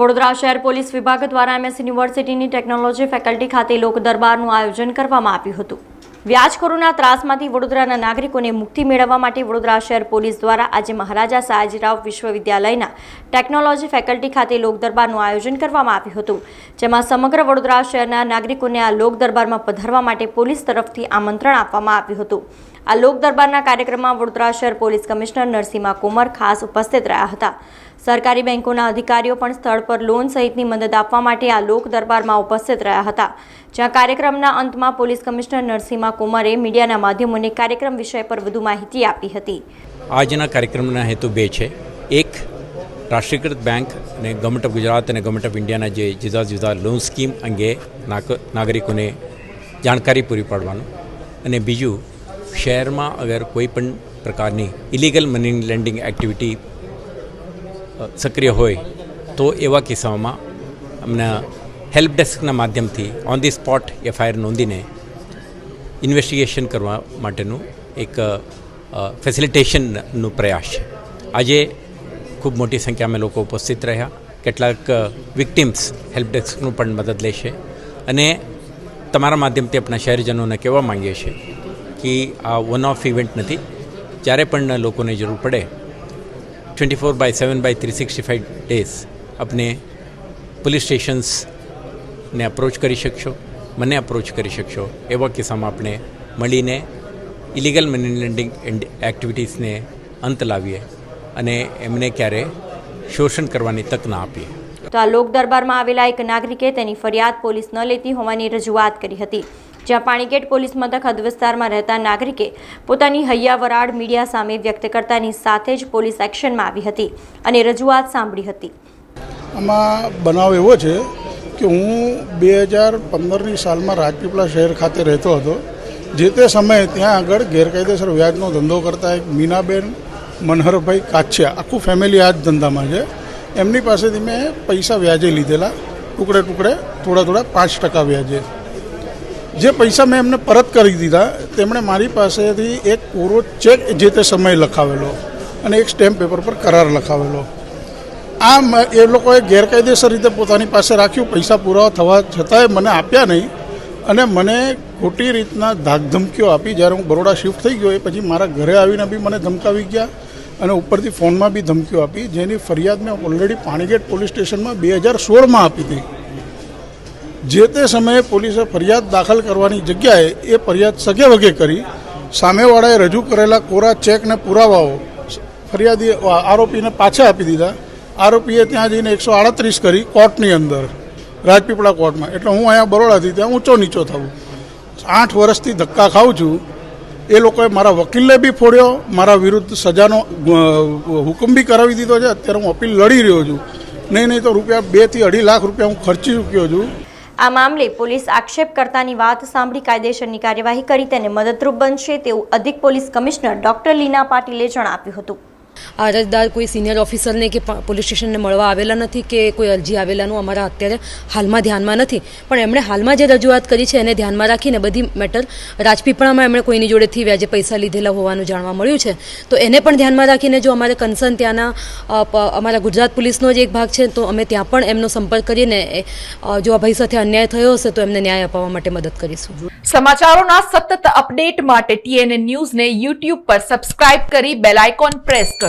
વડોદરા શહેર પોલીસ વિભાગ દ્વારા એમએસ યુનિવર્સિટીની ટેકનોલોજી ફેકલ્ટી ખાતે લોક દરબારનું આયોજન કરવામાં આવ્યું હતું. વ્યાજખોરોના ત્રાસમાંથી વડોદરાના નાગરિકોને મુક્તિ મેળવવા માટે વડોદરા શહેર પોલીસ દ્વારા આજે મહારાજા સયાજીરાવ વિશ્વવિદ્યાલયના ટેકનોલોજી ફેકલ્ટી ખાતે લોક દરબારનું આયોજન કરવામાં આવ્યું હતું, જેમાં સમગ્ર વડોદરા શહેરના નાગરિકોને આ લોક દરબારમાં પધારવા માટે પોલીસ તરફથી આમંત્રણ આપવામાં આવ્યું હતું. આ લોક દરબારના કાર્યક્રમમાં વડોદરા શહેર પોલીસ કમિશનર નરસિંહા કોમર ખાસ ઉપસ્થિત રહ્યા હતા. સરકારી બેંકોના અધિકારીઓ પણ સ્થળ પર લોન સહિતની મદદ આપવા માટે આ લોક દરબારમાં ઉપસ્થિત રહ્યા હતા. જ્યાં કાર્યક્રમના અંતમાં પોલીસ કમિશનર નરસિંહા કુમારે મીડિયાના માધ્યમોને કાર્યક્રમ વિષય પર વધુ માહિતી આપી હતી. આજના કાર્યક્રમના હેતુ બે છે. એક, રાષ્ટ્રીયકૃત બેંક અને ગવર્મેન્ટ ઓફ ગુજરાત અને ગવર્મેન્ટ ઓફ ઇન્ડિયાના જે જુદા જુદા લોન સ્કીમ અંગે નાગરિકોને જાણકારી પૂરી પાડવાનું. અને બીજું, શહેરમાં અગર કોઈ પણ પ્રકારની ઇલીગલ મની લેન્ડિંગ એક્ટિવિટી સક્રિય હોય, તો એવા કિસ્સાઓમાં અમને હેલ્પ ડેસ્કના માધ્યમથી ઓન ધી સ્પોટ એફઆઈઆર નોંધીને ઇન્વેસ્ટિગેશન કરવા માટેનું એક ફેસિલિટેશનનો પ્રયાસ છે. આજે ખૂબ મોટી સંખ્યામાં લોકો ઉપસ્થિત રહ્યા. કેટલાક વિક્ટિમ્સ હેલ્પ ડેસ્કનું પણ મદદ લેશે. અને તમારા માધ્યમથી આપણા શહેરજનોને કહેવા માંગીએ છીએ કે આ વન ઓફ ઇવેન્ટ નથી. જ્યારે પણ લોકોને જરૂર પડે twenty four by seven by three sixty five days આપને પોલીસ સ્ટેશન્સને અપ્રોચ કરી શકશો મને અપ્રોચ કરી શકશો એવા કિસ્સામાં આપણે મળીને ઇલીગલ મની લેન્ડિંગ એક્ટિવિટીઝને અંત લાવીએ અને એમને ક્યારે શોષણ કરવાની તક ના આપીએ તો આ લોક દરબારમાં આવેલા એક નાગરિકે તેની ફરિયાદ પોલીસ ન લેતી હોવાની રજૂઆત કરી હતી જ્યાં પાણીગેટ પોલીસ મથક હદ વિસ્તારમાં રહેતા નાગરિકે પોતાની હૈયા વરાળ મીડિયા સામે વ્યક્ત કરતાની સાથે જ પોલીસ એક્શનમાં આવી હતી અને રજૂઆત સાંભળી હતી. આમાં બનાવ એવો છે કે હું બે હજાર પંદરની સાલમાં રાજપીપળા શહેર ખાતે રહેતો હતો, જે તે સમયે ત્યાં આગળ ગેરકાયદેસર વ્યાજનો ધંધો કરતા એક મીનાબેન મનહરભાઈ કાછિયા, આખું ફેમિલી આ જ ધંધામાં છે, એમની પાસેથી મેં પૈસા વ્યાજે લીધેલા, ટુકડે ટુકડે થોડા થોડા પાંચ ટકા વ્યાજે. જે પૈસા મેં એમને પરત કરી દીધા, તેમણે મારી પાસેથી એક કોરો ચેક જે તે સમયે લખાવેલો અને એક સ્ટેમ્પ પેપર પર કરાર લખાવેલો. આમ એ લોકોએ ગેરકાયદેસર રીતે પોતાની પાસે રાખ્યું, પૈસા પુરાવા થવા છતાંય મને આપ્યા નહીં અને મને ખોટી રીતના ધાકધમકીઓ આપી. જ્યારે હું બરોડા શિફ્ટ થઈ ગયો એ પછી મારા ઘરે આવીને બી મને ધમકાવી ગયા અને ઉપરથી ફોનમાં બી ધમકીઓ આપી, જેની ફરિયાદ મેં ઓલરેડી પાણીગેટ પોલીસ સ્ટેશનમાં બે હજાર સોળમાં આપી હતી. જે તે સમયે પોલીસે ફરિયાદ દાખલ કરવાની જગ્યાએ એ ફરિયાદ સગે વગે કરી, સામેવાળાએ રજૂ કરેલા કોરા ચેકને પુરાવાઓ, ફરિયાદી આરોપીને પાછા આપી દીધા. આરોપીએ ત્યાં જઈને એકસો આડત્રીસ કરી કોર્ટની અંદર, રાજપીપળા કોર્ટમાં. એટલે હું અહીંયા બરોડાથી ત્યાં ઊંચો નીચો થવું આઠ વર્ષથી ધક્કા ખાઉં છું. એ લોકોએ મારા વકીલને બી ફોડ્યો, મારા વિરુદ્ધ સજાનો હુકમ બી કરાવી દીધો છે. અત્યારે હું અપીલ લડી રહ્યો છું. નહીં નહીં તો રૂપિયા બેથી અઢી લાખ રૂપિયા હું ખર્ચી ચૂક્યો છું. આ મામલે પોલીસ આક્ષેપ કરતાની વાત સાંભળી કાયદેસરની કાર્યવાહી કરી તેને મદદરૂપ બનશે તેવું અધિક પોલીસ કમિશનર ડોક્ટર લીના પાટીલે જણાવ્યું હતું. અરજદાર કોઈ સિનિયર ઓફિસરને કે પોલીસ સ્ટેશનને મળવા આવેલા નથી કે કોઈ અરજી આવેલાનું અમારા અત્યારે હાલમાં ધ્યાનમાં નથી. પણ એમણે હાલમાં જે રજૂઆત કરી છે એને ધ્યાનમાં રાખીને બધી મેટર રાજપીપળામાં એમણે કોઈની જોડેથી વ્યાજે પૈસા લીધેલા હોવાનું જાણવા મળ્યું છે. તો એને પણ ધ્યાનમાં રાખીને જો અમારે કન્સર્ન ત્યાંના અમારા ગુજરાત પોલીસનો જ એક ભાગ છે, તો અમે ત્યાં પણ એમનો સંપર્ક કરીને જો આ ભાઈ સાથે અન્યાય થયો હશે તો એમને ન્યાય અપાવવા માટે મદદ કરીશું. સમાચારોના સતત અપડેટ માટે ટીએનએ ન્યૂઝને યુટ્યુબ પર સબસ્ક્રાઇબ કરી બેલ આઇકોન પ્રેસ